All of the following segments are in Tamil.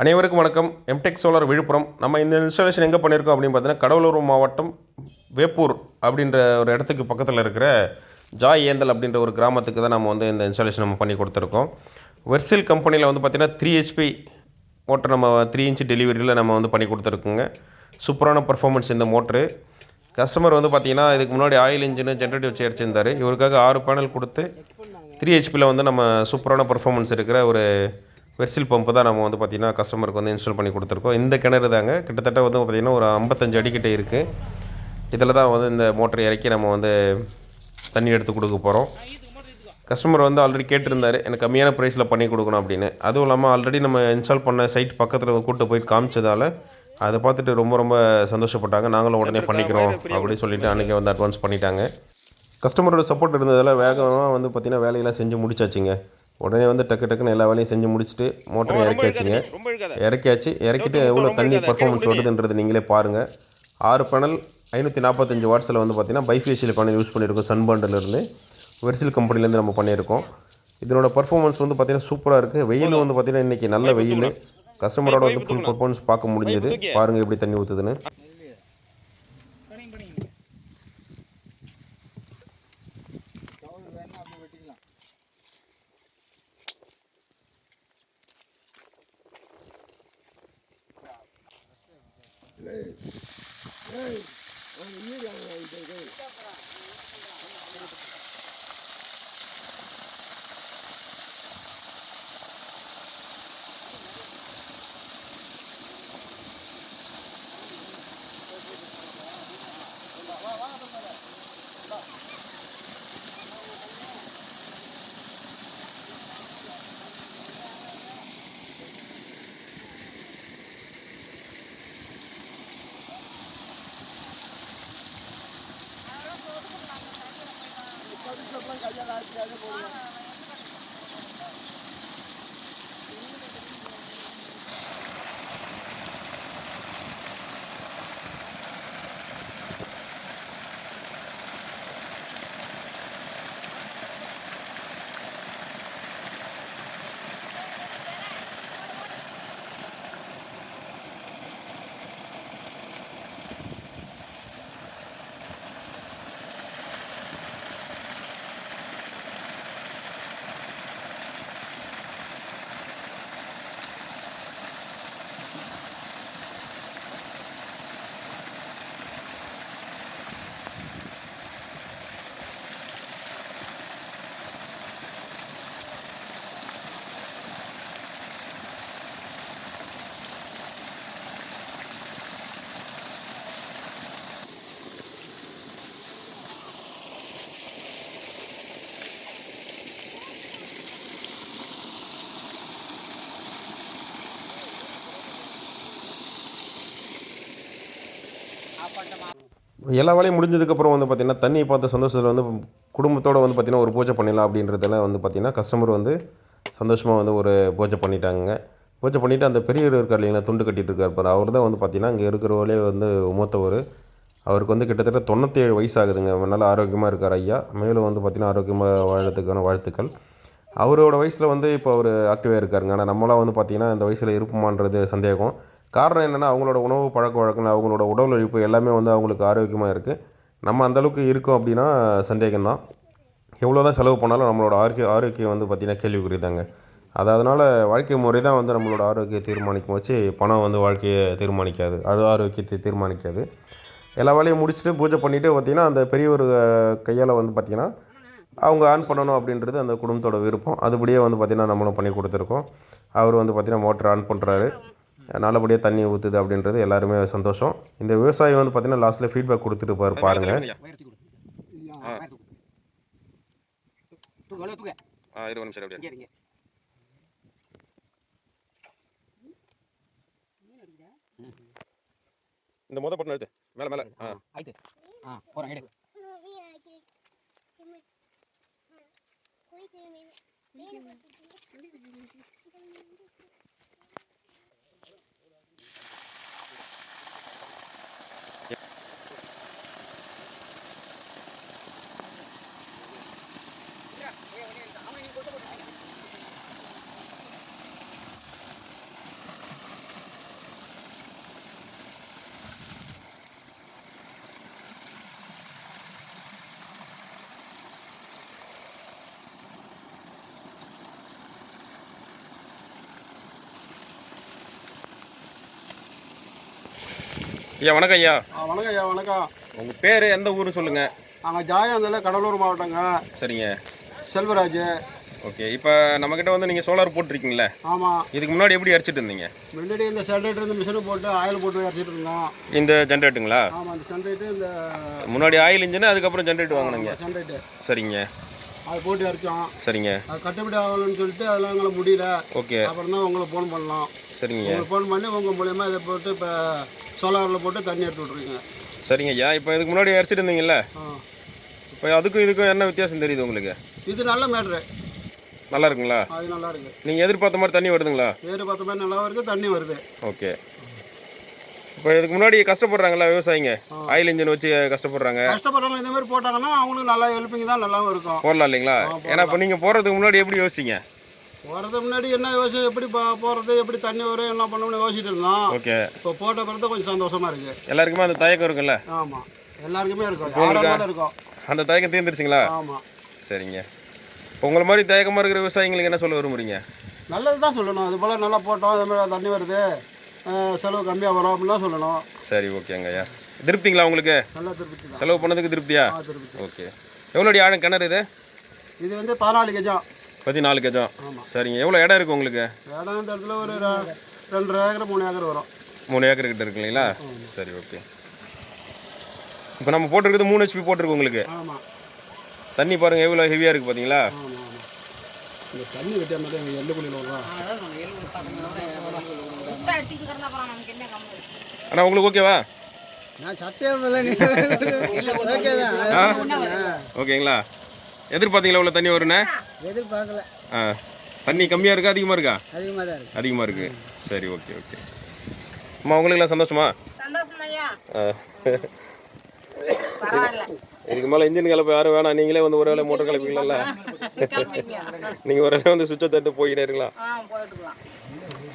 அனைவருக்கும் வணக்கம். Emtech solar Villupuram. நம்ம இந்த இன்ஸ்டாலேஷன் எங்கே பண்ணியிருக்கோம் அப்படின்னு பார்த்தீங்கன்னா கடலூர் மாவட்டம் வேப்பூர் அப்படின்ற ஒரு இடத்துக்கு பக்கத்தில் இருக்கிற ஜாய் ஏந்தல் அப்படின்ற ஒரு கிராமத்துக்கு தான் நம்ம வந்து இந்த இன்ஸ்டாலேஷன் நம்ம பண்ணி கொடுத்துருக்கோம். வெர்சில் கம்பெனியில் வந்து பார்த்திங்கன்னா த்ரீ ஹெச்பி மோட்டர் நம்ம த்ரீ இன்ச் டெலிவரியில் நம்ம வந்து பண்ணி கொடுத்துருக்கோங்க. சூப்பரான பர்ஃபார்மன்ஸ் இந்த மோட்ரு கஸ்டமர் வந்து பார்த்தீங்கன்னா இதுக்கு முன்னாடி ஆயில் இன்ஜின் ஜென்ரேட்டிவ் சேர்ச்சிருந்தார் இவருக்காக ஆறு பேனல் கொடுத்து த்ரீ ஹெச்பியில் வந்து நம்ம சூப்பரான பர்ஃபார்மன்ஸ் இருக்கிற ஒரு வெர்சில் பம்பு தான் நம்ம வந்து பார்த்திங்கன்னா கஸ்டமருக்கு வந்து இன்ஸ்டால் பண்ணி கொடுத்துருக்கோம். இந்த கிணறு தாங்க. கிட்டத்தட்ட வந்து பார்த்திங்கன்னா ஒரு ஐம்பத்தஞ்சு அடிக்கிட்ட இருக்குது இதில் தான் வந்து இந்த மோட்டர் இறக்கி நம்ம வந்து தண்ணி எடுத்து கொடுக்க போகிறோம் கஸ்டமர் வந்து ஆல்ரெடி கேட்டிருந்தாரு எனக்கு கம்மியான ப்ரைஸில் பண்ணி கொடுக்கணும் அப்படின்னு. அதுவும் இல்லாமல் ஆல்ரெடி நம்ம இன்ஸ்டால் பண்ண சைட் பக்கத்தில் கூட்டு போயிட்டு காமிச்சதால அதை பார்த்துட்டு ரொம்ப ரொம்ப சந்தோஷப்பட்டாங்க. நாங்களும் உடனே பண்ணிக்கிறோம் அப்படின்னு சொல்லிட்டு அன்றைக்கி வந்து அட்வான்ஸ் பண்ணிட்டாங்க. கஸ்டமரோட சப்போர்ட் இருந்ததால் வேகமாக வந்து பார்த்திங்கன்னா வேலையெல்லாம் செஞ்சு முடிச்சாச்சுங்க. உடனே வந்து டக்கு டக்குன்னு எல்லா வேலையும் செஞ்சு முடிச்சுட்டு மோட்டரை இறக்கியாச்சுங்க இறக்கியாச்சு இறக்கிட்டு எவ்வளோ தண்ணி பர்ஃபார்மன்ஸ் வருதுன்றது நீங்களே பாருங்கள் ஆறு பேனல் ஐநூற்றி நாற்பத்தஞ்சு வாட்ஸில் வந்து பார்த்திங்கன்னா பைஃபேஷியல் பேனல் யூஸ் பண்ணியிருக்கோம் சன் இருந்து. வெர்சில் கம்பெனிலேருந்து நம்ம பண்ணியிருக்கோம். இதனோட பர்ஃபார்மன்ஸ் வந்து பார்த்திங்கன்னா சூப்பராக இருக்குது வெயில் வந்து பார்த்திங்கன்னா இன்றைக்கி நல்ல வெயில். கஸ்டமரோட வந்து ஃபுல் பர்ஃபார்மன்ஸ் பார்க்க முடிஞ்சது. பாருங்கள் எப்படி தண்ணி ஊற்றுதுன்னு எல்லா வேலையும் முடிஞ்சதுக்கப்புறம் வந்து பார்த்திங்கன்னா தண்ணியை பார்த்த சந்தோஷத்தில் வந்து குடும்பத்தோடு வந்து பார்த்திங்கன்னா ஒரு பூஜை பண்ணிடலாம் அப்படின்றதெல்லாம் வந்து பார்த்திங்கன்னா கஸ்டமர் வந்து சந்தோஷமாக வந்து ஒரு பூஜை பண்ணிட்டாங்க பூஜை பண்ணிவிட்டு அந்த பெரியவர் இருக்கார் இல்லைங்களா துண்டு கட்டிகிட்டு இருக்கார் பாரு அவர் தான் வந்து பார்த்திங்கன்னா இங்கே இருக்கிறவர்களே வந்து மூத்தவர். அவருக்கு வந்து கிட்டத்தட்ட தொண்ணூற்றேழு வயசு ஆகுதுங்க நல்ல ஆரோக்கியமாக இருக்கார் ஐயா. மேலும் வந்து பார்த்திங்கன்னா ஆரோக்கியமாக வாழறதுக்கான வாழ்த்துக்கள். அவரோட வயசில் வந்து இப்போ அவர் ஆக்டிவாக இருக்காருங்க. ஆனால் நம்மளாம் வந்து பார்த்திங்கன்னா இந்த வயசில் இருப்போமான்றது சந்தேகம். காரணம் என்னென்னா அவங்களோட உணவு பழக்க வழக்கம் அவங்களோட உடல் உழைப்பு எல்லாமே வந்து அவங்களுக்கு ஆரோக்கியமாக இருக்குது நம்ம அந்தளவுக்கு இருக்கோம் அப்படின்னா சந்தேகம்தான். எவ்வளோ தான் செலவு பண்ணாலும் நம்மளோட ஆரோக்கிய ஆரோக்கியம் வந்து பார்த்திங்கன்னா கேள்விக்குறிதாங்க. அது அதனால் வாழ்க்கை முறை தான் வந்து நம்மளோட ஆரோக்கியத்தை தீர்மானிக்கும் வச்சு பணம் வந்து வாழ்க்கையை தீர்மானிக்காது. அது ஆரோக்கியத்தை தீர்மானிக்காது. எல்லா வேலையும் முடிச்சுட்டு பூஜை பண்ணிவிட்டு பார்த்திங்கன்னா அந்த பெரியவர் கையால் வந்து பார்த்திங்கன்னா அவங்க ஆன் பண்ணணும் அப்படின்றது அந்த குடும்பத்தோட விருப்பம். அதுபடியே வந்து பார்த்திங்கன்னா நம்மளும் பண்ணி கொடுத்துருக்கோம். அவர் வந்து பார்த்திங்கன்னா மோட்டர் ஆன் பண்ணுறாரு நல்லபடியாக தண்ணி ஊற்றுது அப்படின்றது எல்லாருமே சந்தோஷம். இந்த விவசாயி வந்து பார்த்தீங்கன்னா லாஸ்ட்டில் ஃபீட்பேக் கொடுத்துட்டு பாரு பாருங்கள் இந்த மொதல் பட்டம் எடுத்து மேலே மேலே. ஆ. ஆயிட்டு ஆ போகிறேன் எடு ஐயா வணக்கம் ஐயா. வணக்கம் ஐயா வணக்கம். உங்கள் பேர் எந்த ஊர்னு சொல்லுங்கள் நாங்கள் ஜாயந்தில் கடலூர் மாவட்டங்க. சரிங்க. செல்வராஜ். ஓகே இப்போ நம்மக்கிட்ட வந்து நீங்கள் சோலார் போட்டிருக்கீங்களே ஆமாம் இதுக்கு முன்னாடி எப்படி அடிச்சிட்டு இருந்தீங்க? முன்னாடி இந்த சென்ட்ரேட்டர் இந்த மிஷினை போட்டு ஆயில் போட்டு இறச்சிட்டு இருந்தோம். இந்த ஜென்ரேட்டுங்களா ஆமாம் இந்த சென்ட்ரேட்டு இந்த முன்னாடி ஆயில் இன்ஜின் அதுக்கப்புறம் ஜென்ரேட் வாங்கினீங்க. சென்ட்ரேட்டு. சரிங்க. அது போட்டு இறச்சோம் சரிங்க. அது கட்டுப்படி ஆகணும்னு சொல்லிட்டு அதெல்லாம் எங்களை முடியல. ஓகே. அப்புறம் தான் உங்களுக்கு ஃபோன் பண்ணலாம் சரிங்க. உங்களுக்கு ஃபோன் பண்ணி உங்கள் மூலயமா இதை போட்டு இப்போ சோலாரில் போட்டு தண்ணி எடுத்து விட்ருக்கீங்க சரிங்க ஐயா இப்போ இதுக்கு முன்னாடி அடிச்சிட்டு இருந்தீங்கல்ல? இப்போ அதுக்கும் இதுக்கும் என்ன வித்தியாசம் தெரியுது உங்களுக்கு? இது நல்ல மேட்ரு. நல்லா இருக்குங்களா? அது நல்லா இருக்கு. நீங்கள் எதிர்பார்த்த மாதிரி தண்ணி வருதுங்களா? வேறு பார்த்த மாதிரி நல்லா வருது தண்ணி வருது. ஓகே. இப்போ இதுக்கு முன்னாடி கஷ்டப்படுறாங்களா விவசாயிங்க. ஆயில் இன்ஜின் வச்சு கஷ்டப்படுறாங்க. கஷ்டப்படுறவங்க இந்த மாதிரி போட்டாங்கன்னா அவங்களுக்கு நல்லா ஹெல்ப்பிங் தான் நல்லாவும் இருக்கும். போடலாம் இல்லைங்களா. ஏன்னா இப்போ நீங்கள் போகிறதுக்கு முன்னாடி எப்படி யோசிச்சிங்க? போகிறதுக்கு முன்னாடி என்ன யோசி எப்படி போறது எப்படி தண்ணி வரும் என்ன பண்ணணும்னு யோசிச்சுட்டு இருந்தோம். ஓகே. இப்போ போட்ட பிறகு கொஞ்சம் சந்தோஷமா இருக்கு. எல்லாருக்குமே அந்த தயக்கம் இருக்குல்ல ஆமாம் எல்லாருக்குமே இருக்கும். இருக்கும் அந்த தயக்கம் தீர்ந்துருச்சுங்களா? ஆமாம் சரிங்க. உங்களை மாதிரி தயக்கமாக இருக்கிற விவசாயிங்களுக்கு என்ன சொல்ல விரும்புறீங்க? நல்லது தான் சொல்லணும். அது போல் நல்லா போட்டோம் அது மாதிரி தண்ணி வருது செலவு கம்மியாக வரும் அப்படிலாம் சொல்லணும். சரி ஓகேங்க ஐயா. திருப்திங்களா உங்களுக்கு? நல்லா திருப்பி தான். செலவு பண்ணதுக்கு திருப்தியா? ஓகே. எவ்வளோ அடி ஆழம் கிணறு இது? இது வந்து பதினாலு கஜம். பதினாலு கஜம். சரிங்க. எவ்வளோ இடம் இருக்குது உங்களுக்கு? இடம் இந்த இடத்துல ஒரு ரெண்டரை ஏக்கர் மூணு ஏக்கர் வரும். மூணு ஏக்கர் கிட்ட இருக்கு இல்லைங்களா? சரி ஓகே இப்போ நம்ம போட்டிருக்கிறது மூணு ஹெச்பி போட்டிருக்கு உங்களுக்கு. தண்ணி பாருங்கள் எவ்வளோ ஹெவியாக இருக்குது பார்த்தீங்களா ஆமாம் ஆமாம் இந்த தண்ணி வெட்டியா மாதிரி எங்கள் எள்ளு குழியில் வரும் ஆனால் உங்களுக்கு ஓகேவா ஓகேங்களா எதிர்பார்த்தீங்களா இவ்வளோ தண்ணி வருண்ணே எதிர்பார்க்கல. ஆ. தண்ணி கம்மியாக இருக்கா அதிகமாக இருக்கா? அதிகமாக தான் இருக்கு. அதிகமாக இருக்குது சரி ஓகே ஓகே. அம்மா உங்களுக்குலாம் சந்தோஷமா? சந்தோஷம் ஐயா. ஆ. பரவாயில்ல. இதுக்கு மேலே இன்ஜின் கலப்பை யாரும் வேணாம். நீங்களே வந்து ஒரு வேளை மோட்டர் கலப்பீங்களா. நீங்கள் ஒரு வேளை வந்து சுவிட்சை தட்டு போயிட்டே இருக்கலாம்.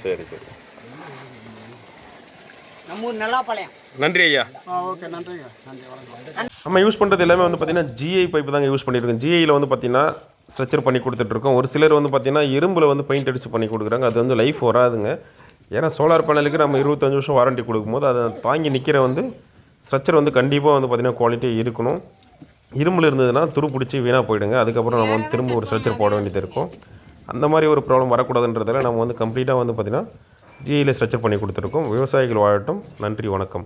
சரி சரி. நம்ம ஊர் நல்லா பாளையம் நன்றி ஐயா. ஓகே நன்றிங்க நன்றி வணக்கம். நம்ம யூஸ் பண்ணுறது எல்லாமே வந்து பார்த்திங்கன்னா ஜிஐ பைப்பு தாங்க யூஸ் பண்ணியிருக்கோம் ஜிஐயில் வந்து பார்த்திங்கன்னா ஸ்ட்ரக்சர் பண்ணி கொடுத்துட்ருக்கோம் ஒரு சிலர் வந்து பார்த்திங்கன்னா இரும்பில் வந்து பெயிண்ட் அடித்து பண்ணி கொடுக்குறாங்க. அது வந்து லைஃப் வராதுங்க. ஏன்னா சோலார் பேனலுக்கு நம்ம இருபத்தஞ்சு வருஷம் வாரண்டி கொடுக்கும்போது அதை தாங்கி நிற்கிற வந்து ஸ்ட்ரக்சர் வந்து கண்டிப்பாக வந்து பார்த்திங்கன்னா குவாலிட்டி இருக்கணும். இரும்பில் இருந்ததுன்னா துரு பிடிச்சி வீணாக போயிடுங்க. அதுக்கப்புறம் நம்ம வந்து திரும்ப ஒரு ஸ்ட்ரக்சர் போட வேண்டியது இருக்கும். அந்த மாதிரி ஒரு ப்ராப்ளம் வரக்கூடாதுன்றதால நம்ம வந்து கம்ப்ளீட்டாக வந்து பார்த்திங்கன்னா ஜிஐயில் ஸ்ட்ரக்சர் பண்ணி கொடுத்துருக்கோம் விவசாயிகள் வாழட்டும். நன்றி வணக்கம்.